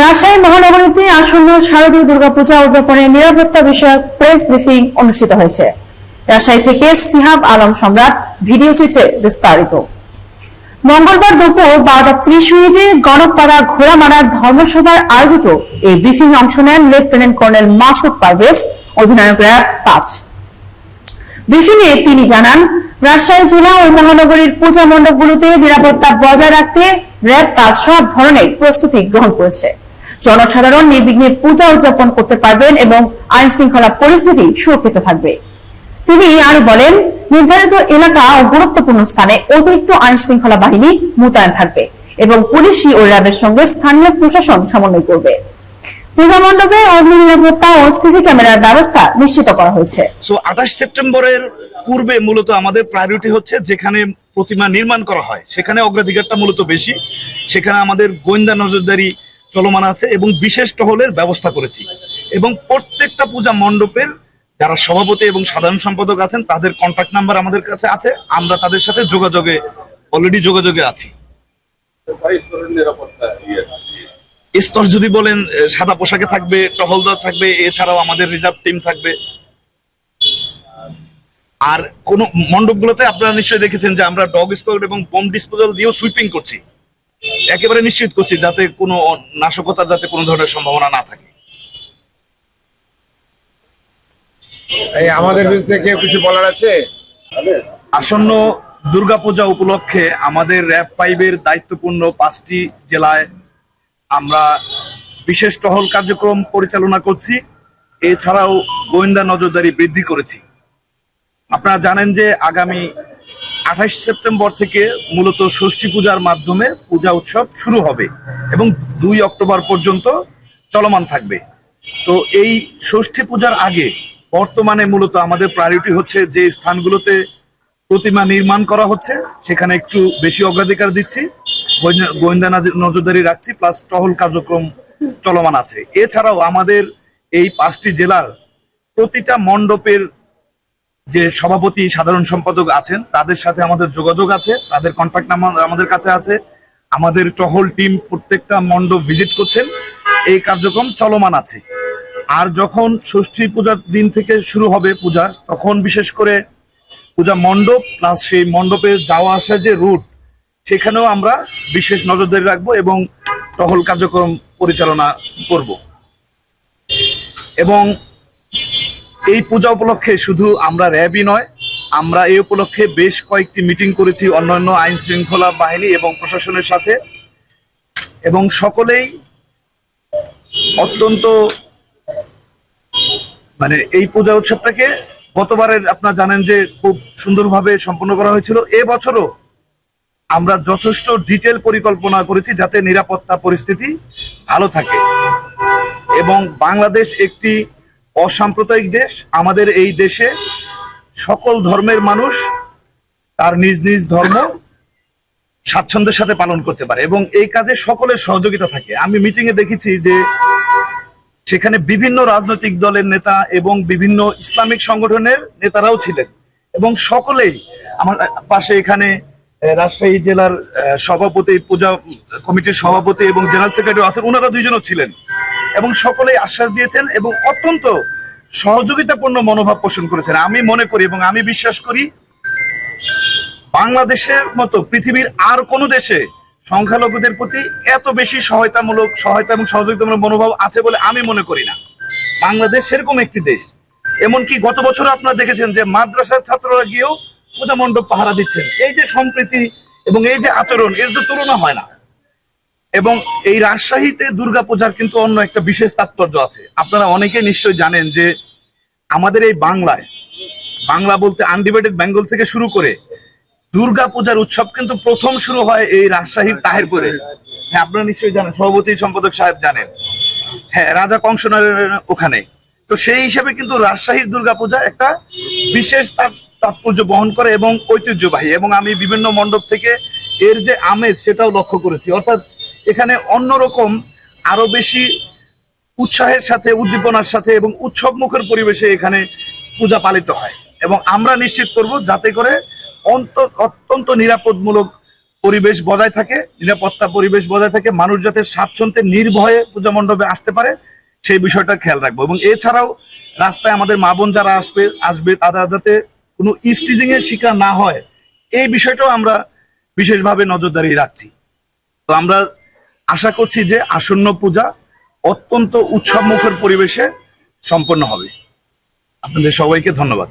রাজশাহী মহানগরীতে আসন্ন শারদীয় দুর্গাপূজা উদযাপনের নিরাপত্তা বিষয়ক প্রেস ব্রিফিং অনুষ্ঠিত হয়েছে। রাজশাহী থেকে সিহাব আলম সম্রাট, ভিডিও চিত্রে বিস্তারিত। মঙ্গলবার দুপুর বারোটা ত্রিশ মিনিটে গণকপাড়া ঘোড়ামারার ধর্মসভার আয়োজিত এই ব্রিফিং অংশ নেন লেফটেন্যান্ট কর্নেল মাসুদ পারভেজ, অধিনায়ক র্যাব পাঁচ। ব্রিফিংয়ে তিনি জানান, রাজশাহী জেলা ও মহানগরীর পূজা মণ্ডপগুলোতে নিরাপত্তা বজায় রাখতে র্যাব পাঁচ সব ধরনের প্রস্তুতি গ্রহণ করেছে। জনসাধারণ নির্বিঘ্নে পূজা উদযাপন করতে পারবেন এবং আইন শৃঙ্খলা পরিস্থিতি সুরক্ষিত থাকবে। তিনি আরও বলেন, নির্ধারিত এলাকা ও গুরুত্বপূর্ণ স্থানে অতিরিক্ত আইন শৃঙ্খলা বাহিনী মোতায়েন থাকবে এবং পুলিশি ও র্যাবের সঙ্গে স্থানীয় প্রশাসন সমন্বয় করবে। পূজা মণ্ডপে অগ্নি নিরাপত্তা ও সিসি ক্যামেরার ব্যবস্থা নিশ্চিত করা হয়েছে। সো আঠাশ সেপ্টেম্বরের পূর্বে মূলত আমাদের প্রায়োরিটি হচ্ছে যেখানে প্রতিমা নির্মাণ করা হয়। সেখানে অগ্রাধিকারটা মূলত বেশি। সেখানে আমাদের গোয়েন্দা নজরদারি চলমান আছে এবং বিশেষ টহলের ব্যবস্থা করেছি। এবং প্রত্যেকটা পূজা মণ্ডপের যারা সভাপতি এবং সাধারণ সম্পাদক আছেন, তাদের কন্ট্যাক্ট নাম্বার আমাদের কাছে আছে। আমরা তাদের সাথে যোগাযোগে অলরেডি যোগাযোগে আছি। স্তর যদি বলেন সাদা পোশাকে থাকবে, টহলদার থাকবে, এছাড়াও আমাদের রিজার্ভ টিম থাকবে। আর কোন মণ্ডপগুলোতে আপনারা নিশ্চয়ই দেখেছেন যে আমরা ডগ স্কোয়াড এবং বোম ডিসপোজাল দিয়েও সুইপিং করছি। একেবারে নিশ্চিত করছি যাতে কোনো নাশকতার যাতে কোনো ধরনের সম্ভাবনা না থাকে। এই আমাদের বিরুদ্ধে কেউ কিছু বলার আছে? আসন্ন দুর্গাপূজা উপলক্ষে আমাদের র্যাব ফাইভের দায়িত্বপূর্ণ পাঁচটি জেলায় আমরা বিশেষ টহল কার্যক্রম পরিচালনা করছি। এছাড়াও গোয়েন্দা নজরদারি বৃদ্ধি করেছি। আপনারা জানেন যে আগামী আঠাশ সেপ্টেম্বর থেকে মূলত ষষ্ঠী পূজার মাধ্যমে পূজা উৎসব শুরু হবে এবং দুই অক্টোবর পর্যন্ত চলমান থাকবে। তো এই ষষ্ঠী পূজার আগে বর্তমানে মূলত আমাদের প্রায়োরিটি হচ্ছে যে স্থানগুলোতে প্রতিমা নির্মাণ করা হচ্ছে, সেখানে একটু বেশি অগ্রাধিকার দিচ্ছি, গোয়েন্দা- নজরদারি রাখছি প্লাস টহল কার্যক্রম চলমান আছে। এছাড়াও আমাদের এই পাঁচটি জেলার প্রতিটা মণ্ডপের যে সভাপতি সাধারণ সম্পাদক আছেন, তাদের সাথে আমাদের যোগাযোগ আছে, তাদের কন্ট্যাক্ট নাম্বার আমাদের কাছে আছে। আমাদের টহল টিম প্রত্যেকটা মণ্ডপ ভিজিট করছেন। এই কার্যক্রম চলমান আছে। আর যখন ষষ্ঠী পূজার দিন থেকে শুরু হবে পূজা, তখন বিশেষ করে পূজা মণ্ডপ প্লাস সেই মণ্ডপে যাওয়া আসার যে রুট সেখানেও আমরা বিশেষ নজরদারি রাখব এবং টহল কার্যক্রম পরিচালনা করব। এবং এই পূজা উপলক্ষে শুধু আমরা র্যাবই নয়, আমরা এই উপলক্ষে বেশ কয়েকটি মিটিং করেছি অন্যান্য আইন শৃঙ্খলা বাহিনী এবং প্রশাসনের সাথে। এবং সকলেই অত্যন্ত মানে এই পূজা উৎসবটাকে গতবারের আপনারা জানেন যে খুব সুন্দরভাবে সম্পন্ন করা হয়েছিল। এবছরও আমরা যথেষ্ট ডিটেল পরিকল্পনা করেছি যাতে নিরাপত্তা পরিস্থিতি ভালো থাকে। এবং বাংলাদেশ একটি অসাম্প্রদায়িক দেশ, আমাদের এই দেশে সকল ধর্মের মানুষ তার নিজ নিজ ধর্ম স্বাচ্ছন্দ্যের সাথে পালন করতে পারে এবং এই কাজে সকলের সহযোগিতা থাকে। আমি মিটিং এ দেখেছি যে সেখানে বিভিন্ন রাজনৈতিক দলের নেতা এবং বিভিন্ন ইসলামিক সংগঠনের নেতারাও ছিলেন এবং সকলেই আমার পাশে এখানে রাজশাহী জেলার সভাপতি, পূজা কমিটির সভাপতি এবং জেনারেল সেক্রেটারি আছেন ওনারা দুইজনও ছিলেন। এবং সকলেই আশ্বাস দিয়েছেন এবং অত্যন্ত সহযোগিতাপূর্ণ মনোভাব পোষণ করেছেন। আমি মনে করি এবং আমি বিশ্বাস করি, বাংলাদেশের মতো পৃথিবীর আর কোনো দেশে সংখ্যালঘুদের প্রতি এত বেশি সহায়তামূলক, সহায়তা এবং সহযোগিতামূলক মনোভাব আছে বলে আমি মনে করি না। বাংলাদেশ সেরকম একটি দেশ। এমনকি গত বছর আপনারা দেখেছেন যে মাদ্রাসার ছাত্ররা গিয়েও পূজা মণ্ডপ পাহারা দিচ্ছেন। এই যে সম্প্রীতি এবং এই যে আচরণ, এর তো তুলনা হয় না। এবং এই রাজশাহীতে দুর্গাপূজার কিন্তু অন্য একটা বিশেষ তাৎপর্য আছে। আপনারা অনেকে নিশ্চয়ই জানেন যে আমাদের এই বাংলায়, বাংলা বলতে আনডিভাইডেড বেঙ্গল থেকে শুরু করে দুর্গা পূজার উৎসব কিন্তু প্রথম শুরু হয় এই রাজশাহীর তাহেরপুরে। হ্যাঁ আপনারা নিশ্চয়ই জানেন, সভাপতি সম্পাদক সাহেব জানেন। হ্যাঁ রাজা কংসনের ওখানে। তো সেই হিসেবে কিন্তু রাজশাহীর দুর্গাপূজা একটা বিশেষ তাৎ- তাৎপর্য বহন করে এবং ঐতিহ্যবাহী। এবং আমি বিভিন্ন মণ্ডপ থেকে এর যে আমেজ সেটাও লক্ষ্য করেছি। অর্থাৎ এখানে অন্যরকম আরও বেশি উৎসাহের সাথে, উদ্দীপনার সাথে এবং উৎসব মুখের পরিবেশে এখানে পূজা পালিত হয়। এবং আমরা নিশ্চিত করব যাতে করে অত্যন্ত নিরাপদমূলক পরিবেশ বজায় থাকে, নিরাপত্তা পরিবেশ বজায় থাকে, মানুষ যাতে স্বাচ্ছন্দ্যে নির্ভয়ে পূজা মণ্ডপে আসতে পারে, সেই বিষয়টা খেয়াল রাখব। এবং এছাড়াও রাস্তায় আমাদের মা বোন যারা আসবে আসবে, তারা যাতে কোনো ইফটিজিং এর শিকার না হয়, এই বিষয়টাও আমরা বিশেষভাবে নজরদারি রাখছি। তো আমরা আশা করছি যে আসন্ন পূজা অত্যন্ত উৎসব উৎসবমুখর পরিবেশে সম্পন্ন হবে। আপনাদের সবাইকে ধন্যবাদ।